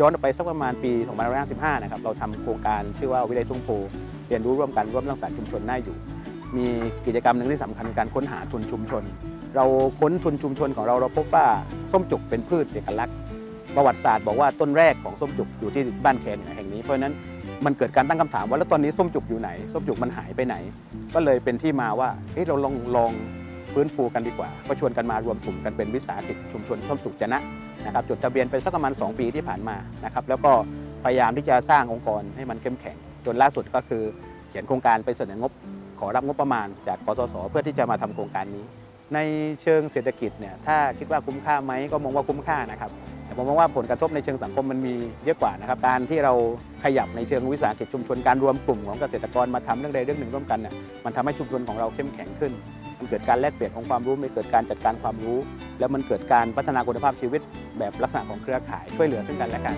ย้อนไปสักประมาณปี 2555 นะครับ เราทำโครงการชื่อว่าวิทยทุ่งโพเรียนรู้ร่วมกันร่วมสร้างสรรค์ชุมชนน่าอยู่ มีกิจกรรมหนึ่งที่สำคัญการค้นหาทุนชุมชน เราค้นทุนชุมชนของเราเราพบว่าส้มจุกเป็นพืชเอกลักษณ์ ประวัติศาสตร์บอกว่าต้นแรกของส้มจุกอยู่ที่บ้านแคนแห่งนี้ เพราะนั้นมันเกิดการตั้งคำถามว่าแล้วตอนนี้ส้มจุกอยู่ไหน ส้มจุกมันหายไปไหน ก็เลยเป็นที่มาว่าเฮ้ยเราลองลองฟื้นฟูกันดีกว่าก็ชวนกันมารวมกลุ่มกันเป็นวิสาหกิจชุมชนส้มจุกจะนะ นะครับจดทะเบียนไปสักประมาณ 2 ปีที่ผ่านมานะครับแล้วก็พยายามที่จะสร้างองค์กรให้มันเข้มแข็ง จนล่าสุดก็คือเขียนโครงการไปเสนองบ ขอรับงบประมาณ จากกสศเพื่อที่จะมาทำโครงการนี้ ในเชิงเศรษฐกิจเนี่ยถ้าคิดว่าคุ้มค่าไหมก็มองว่าคุ้มค่านะครับแต่ผมมองว่าผลกระทบในเชิงสังคมมันมีเยอะกว่านะครับการที่เราขยับในเชิงวิสาหกิจชุมชนการรวมกลุ่มของเกษตรกรมาทำเรื่องใดเรื่องหนึ่งร่วมกันเนี่ยมันทำให้ชุมชนของเราเข้มแข็งขึ้น มันเกิดการแลกเปลี่ยนของความรู้มันเกิดการจัดการความรู้ แล้วมันเกิดการพัฒนาคุณภาพชีวิตแบบลักษณะของเครือข่ายช่วยเหลือซึ่งกันและกัน